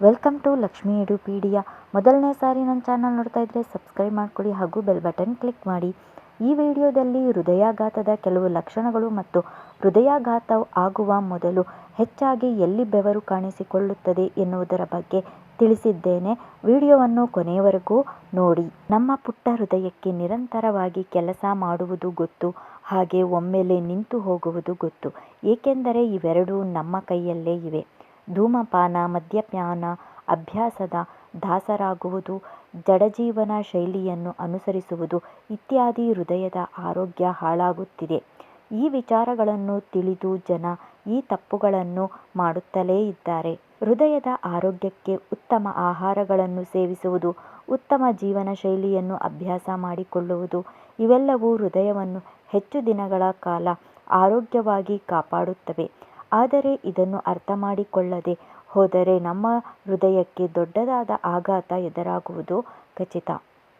Welcome to Lakshmi ಎಡುಪೀಡಿಯಾ. ಮೊದಲನೇ ಸಾರಿ ನನ್ನ ಚಾನಲ್ ನೋಡ್ತಾ ಇದ್ದರೆ ಸಬ್ಸ್ಕ್ರೈಬ್ ಮಾಡ್ಕೊಳ್ಳಿ ಹಾಗೂ ಬೆಲ್ ಬಟನ್ ಕ್ಲಿಕ್ ಮಾಡಿ. ಈ ವಿಡಿಯೋದಲ್ಲಿ ಹೃದಯಾಘಾತದ ಕೆಲವು ಲಕ್ಷಣಗಳು ಮತ್ತು ಹೃದಯಾಘಾತ ಆಗುವ ಮೊದಲು ಹೆಚ್ಚಾಗಿ ಎಲ್ಲಿ ಬೆವರು ಕಾಣಿಸಿಕೊಳ್ಳುತ್ತದೆ ಎನ್ನುವುದರ ಬಗ್ಗೆ ತಿಳಿಸಿದ್ದೇನೆ. ವಿಡಿಯೋವನ್ನು ಕೊನೆಯವರೆಗೂ ನೋಡಿ. ನಮ್ಮ ಪುಟ್ಟ ಹೃದಯಕ್ಕೆ ನಿರಂತರವಾಗಿ ಕೆಲಸ ಮಾಡುವುದು ಗೊತ್ತು, ಹಾಗೆ ಒಮ್ಮೆಲೆ ನಿಂತು ಹೋಗುವುದು ಗೊತ್ತು. ಏಕೆಂದರೆ ಇವೆರಡೂ ನಮ್ಮ ಕೈಯಲ್ಲೇ ಇವೆ. ಧೂಮಪಾನ, ಮದ್ಯಪಾನ, ಅಭ್ಯಾಸದ ದಾಸರಾಗುವುದು, ಜಡಜೀವನ ಶೈಲಿಯನ್ನು ಅನುಸರಿಸುವುದು ಇತ್ಯಾದಿ ಹೃದಯದ ಆರೋಗ್ಯ ಹಾಳಾಗುತ್ತಿದೆ. ಈ ವಿಚಾರಗಳನ್ನು ತಿಳಿದು ಜನ ಈ ತಪ್ಪುಗಳನ್ನು ಮಾಡುತ್ತಲೇ ಇದ್ದಾರೆ. ಹೃದಯದ ಆರೋಗ್ಯಕ್ಕೆ ಉತ್ತಮ ಆಹಾರಗಳನ್ನು ಸೇವಿಸುವುದು, ಉತ್ತಮ ಜೀವನ ಶೈಲಿಯನ್ನು ಅಭ್ಯಾಸ ಮಾಡಿಕೊಳ್ಳುವುದು, ಇವೆಲ್ಲವೂ ಹೃದಯವನ್ನು ಹೆಚ್ಚು ದಿನಗಳ ಕಾಲ ಆರೋಗ್ಯವಾಗಿ ಕಾಪಾಡುತ್ತವೆ. ಆದರೆ ಇದನ್ನು ಅರ್ಥ ಮಾಡಿಕೊಳ್ಳದೆ ಹೋದರೆ ನಮ್ಮ ಹೃದಯಕ್ಕೆ ದೊಡ್ಡದಾದ ಆಘಾತ ಎದುರಾಗುವುದು ಖಚಿತ.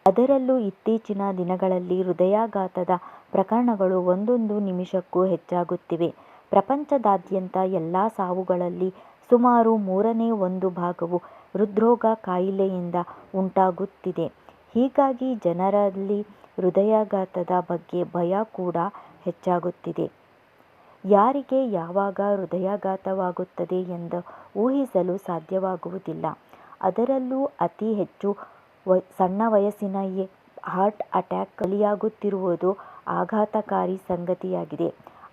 ಅದರಲ್ಲೂ ಇತ್ತೀಚಿನ ದಿನಗಳಲ್ಲಿ ಹೃದಯಾಘಾತದ ಪ್ರಕರಣಗಳು ಒಂದೊಂದು ನಿಮಿಷಕ್ಕೂ ಹೆಚ್ಚಾಗುತ್ತಿವೆ. ಪ್ರಪಂಚದಾದ್ಯಂತ ಎಲ್ಲ ಸಾವುಗಳಲ್ಲಿ ಸುಮಾರು ಮೂರನೇ ಒಂದು ಭಾಗವು ಹೃದ್ರೋಗ ಕಾಯಿಲೆಯಿಂದ ಉಂಟಾಗುತ್ತಿದೆ. ಹೀಗಾಗಿ ಜನರಲ್ಲಿ ಹೃದಯಾಘಾತದ ಬಗ್ಗೆ ಭಯ ಕೂಡ ಹೆಚ್ಚಾಗುತ್ತಿದೆ. ಯಾರಿಗೆ ಯಾವಾಗ ಹೃದಯಾಘಾತವಾಗುತ್ತದೆ ಎಂದು ಊಹಿಸಲು ಸಾಧ್ಯವಾಗುವುದಿಲ್ಲ. ಅದರಲ್ಲೂ ಅತಿ ಹೆಚ್ಚು ಸಣ್ಣ ವಯಸ್ಸಿನ ಹಾರ್ಟ್ ಅಟ್ಯಾಕ್ ಕಲಿಯಾಗುತ್ತಿರುವುದು ಆಘಾತಕಾರಿ ಸಂಗತಿಯಾಗಿದೆ.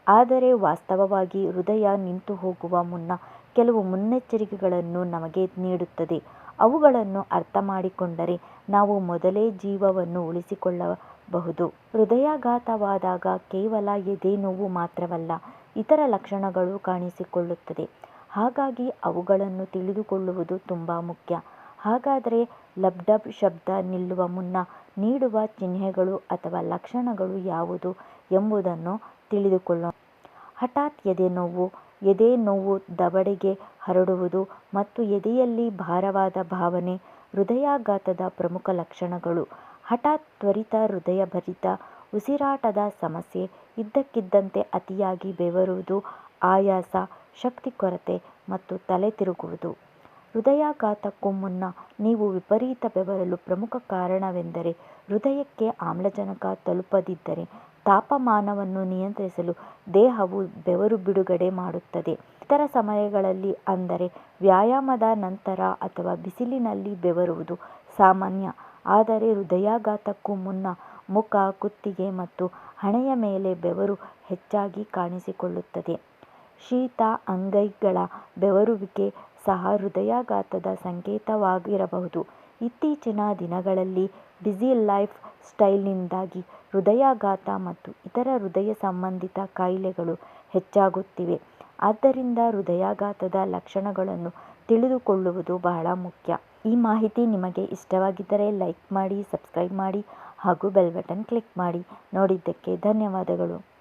ಆದರೆ ವಾಸ್ತವವಾಗಿ ಹೃದಯ ನಿಂತು ಹೋಗುವ ಮುನ್ನ ಕೆಲವು ಮುನ್ನೆಚ್ಚರಿಕೆಗಳನ್ನು ನಮಗೆ ನೀಡುತ್ತದೆ. ಅವುಗಳನ್ನು ಅರ್ಥ ಮಾಡಿಕೊಂಡರೆ ನಾವು ಮೊದಲೇ ಜೀವವನ್ನು ಉಳಿಸಿಕೊಳ್ಳಬಹುದು. ಹೃದಯಾಘಾತವಾದಾಗ ಕೇವಲ ಎದೆ ನೋವು ಮಾತ್ರವಲ್ಲ ಇತರ ಲಕ್ಷಣಗಳು ಕಾಣಿಸಿಕೊಳ್ಳುತ್ತದೆ. ಹಾಗಾಗಿ ಅವುಗಳನ್ನು ತಿಳಿದುಕೊಳ್ಳುವುದು ತುಂಬ ಮುಖ್ಯ. ಹಾಗಾದರೆ ಲಬ್ಡಬ್ ಶಬ್ದ ನಿಲ್ಲುವ ಮುನ್ನ ನೀಡುವ ಚಿಹ್ನೆಗಳು ಅಥವಾ ಲಕ್ಷಣಗಳು ಯಾವುದು ಎಂಬುದನ್ನು ತಿಳಿದುಕೊಳ್ಳೋಣ. ಹಠಾತ್ ಎದೆನೋವು ಎದೆ ನೋವು ದವಡೆಗೆ ಹರಡುವುದು ಮತ್ತು ಎದೆಯಲ್ಲಿ ಭಾರವಾದ ಭಾವನೆ, ಹೃದಯಾಘಾತದ ಪ್ರಮುಖ ಲಕ್ಷಣಗಳು. ಹಠಾತ್ ತ್ವರಿತ ಹೃದಯಬಡಿತ ಉಸಿರಾಟದ ಸಮಸ್ಯೆ ಇದ್ದಕ್ಕಿದ್ದಂತೆ ಅತಿಯಾಗಿ ಬೆವರುವುದು ಆಯಾಸ, ಶಕ್ತಿ ಕೊರತೆ ಮತ್ತು ತಲೆ ತಿರುಗುವುದು. ಹೃದಯಾಘಾತಕ್ಕೂ ಮುನ್ನ ನೀವು ವಿಪರೀತ ಬೆವರಲು ಪ್ರಮುಖ ಕಾರಣವೆಂದರೆ ಹೃದಯಕ್ಕೆ ಆಮ್ಲಜನಕ ತಲುಪದಿದ್ದರೆ ತಾಪಮಾನವನ್ನು ನಿಯಂತ್ರಿಸಲು ದೇಹವು ಬೆವರು ಬಿಡುಗಡೆ ಮಾಡುತ್ತದೆ. ಇತರ ಸಮಯಗಳಲ್ಲಿ ಅಂದರೆ ವ್ಯಾಯಾಮದ ನಂತರ ಅಥವಾ ಬಿಸಿಲಿನಲ್ಲಿ ಬೆವರುವುದು ಸಾಮಾನ್ಯ. ಆದರೆ ಹೃದಯಾಘಾತಕ್ಕೂ ಮುನ್ನ ಮುಖ, ಕುತ್ತಿಗೆ ಮತ್ತು ಹಣೆಯ ಮೇಲೆ ಬೆವರು ಹೆಚ್ಚಾಗಿ ಕಾಣಿಸಿಕೊಳ್ಳುತ್ತದೆ. ಶೀತ, ಅಂಗೈಗಳ ಬೆವರುವಿಕೆ ಸಹ ಹೃದಯಾಘಾತದ ಸಂಕೇತವಾಗಿರಬಹುದು. ಇತ್ತೀಚಿನ ದಿನಗಳಲ್ಲಿ ಬ್ಯುಸಿ ಲೈಫ್ ಸ್ಟೈಲ್ನಿಂದಾಗಿ ಹೃದಯಾಘಾತ ಮತ್ತು ಇತರ ಹೃದಯ ಸಂಬಂಧಿತ ಕಾಯಿಲೆಗಳು ಹೆಚ್ಚಾಗುತ್ತಿವೆ. ಆದ್ದರಿಂದ ಹೃದಯಾಘಾತದ ಲಕ್ಷಣಗಳನ್ನು ತಿಳಿದುಕೊಳ್ಳುವುದು ಬಹಳ ಮುಖ್ಯ. ಈ ಮಾಹಿತಿ ನಿಮಗೆ ಇಷ್ಟವಾಗಿದ್ದರೆ ಲೈಕ್ ಮಾಡಿ, ಸಬ್ಸ್ಕ್ರೈಬ್ ಮಾಡಿ. ಹಾಗೂ ಬೆಲ್ ಬಟನ್ ಕ್ಲಿಕ್ ಮಾಡಿ ನೋಡಿದ್ದಕ್ಕೆ ಧನ್ಯವಾದಗಳು.